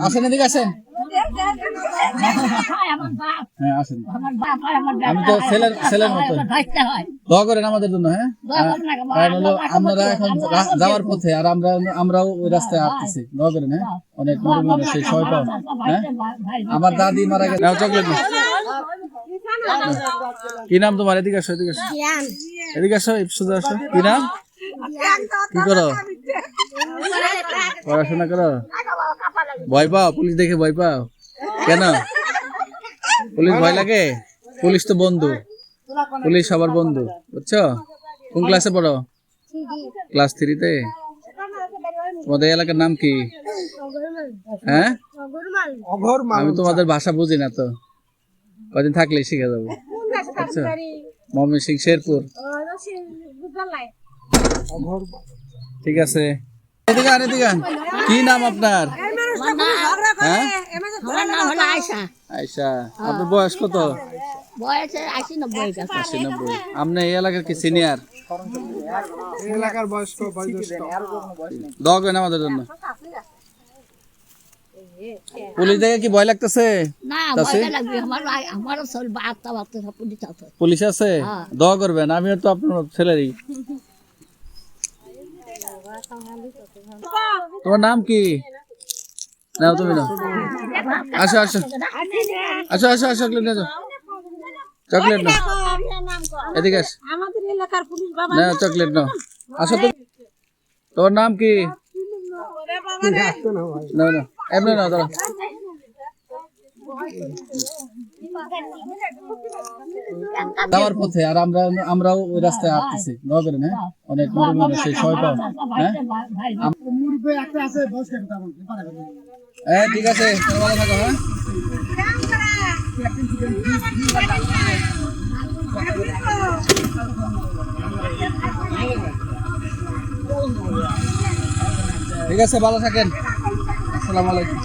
আসেন এদিকে আসেন। হ্যাঁ আমি তো ছেলের ছেলের মতো দোয়া করেন আমাদের জন্য হ্যাঁ? কারণ হলো আপনারা এখন যাওয়ার পথে আর আমরা আমরাও ওই রাস্তায় আসতেছি দোয়া করেন হ্যাঁ? অনেক মনে মনে সেই ছয় পাও হ্যাঁ? আমার দাদি মারা গেছে। চকলেট কি নাম তোমার? এদিকে আসো এদিকে আসো। এদিকে আসো সোজা আসো। কি নাম? কি করো? পড়াশোনা করো? ভয় পাও? পুলিশ দেখে ভয় পাও? কেন? পুলিশ ভয় লাগে? পুলিশ তো বন্ধু। পুলিশ সবার বন্ধু, বুঝছ? কোন ক্লাসে পড়ো? ক্লাস থ্রিতে তোমাদের এলাকার নাম কি? হ্যাঁ? আমি তোমাদের ভাষা বুঝি না তো। কদিন থাকলে শিখে যাব। আচ্ছা। মমি সিং শেরপুর। ঠিক আছে। কি নাম আপনার? হ্যাঁ? আয়সা। আয়সা আপনার বয়স কত? আশি নব্বই কাছে আশি নব্বই। আপনি এই এলাকার কি সিনিয়র? এলাকার বয়স্ক দোয়া আমাদের জন্য। পুলিশ দেখে কি ভয় লাগতেছে? পুলিশ আছে? হ্যাঁ। দোয়া করবেন আমিও তো আপনার ছেলেরই। তোমার নাম কি? নাও তুমি নাও। আসো আসো। আসো আসো আসো চকলেট নিয়ে যাও। চকলেট নাও। এদিকে আস। আমাদের এলাকার পুলিশ বাবা না চকলেট নাও। আসো তো তোমার নাম কি? না না এমনি নাও দাঁড়া যাওয়ার পথে আর আমরা আমরাও ওই রাস্তায় আসতেছি অনেক মনে সেই ছয় হ্যাঁ ঠিক আছে ভালো থাকো হ্যাঁ? ঠিক আছে, ভালো থাকেন। আসসালামু আলাইকুম।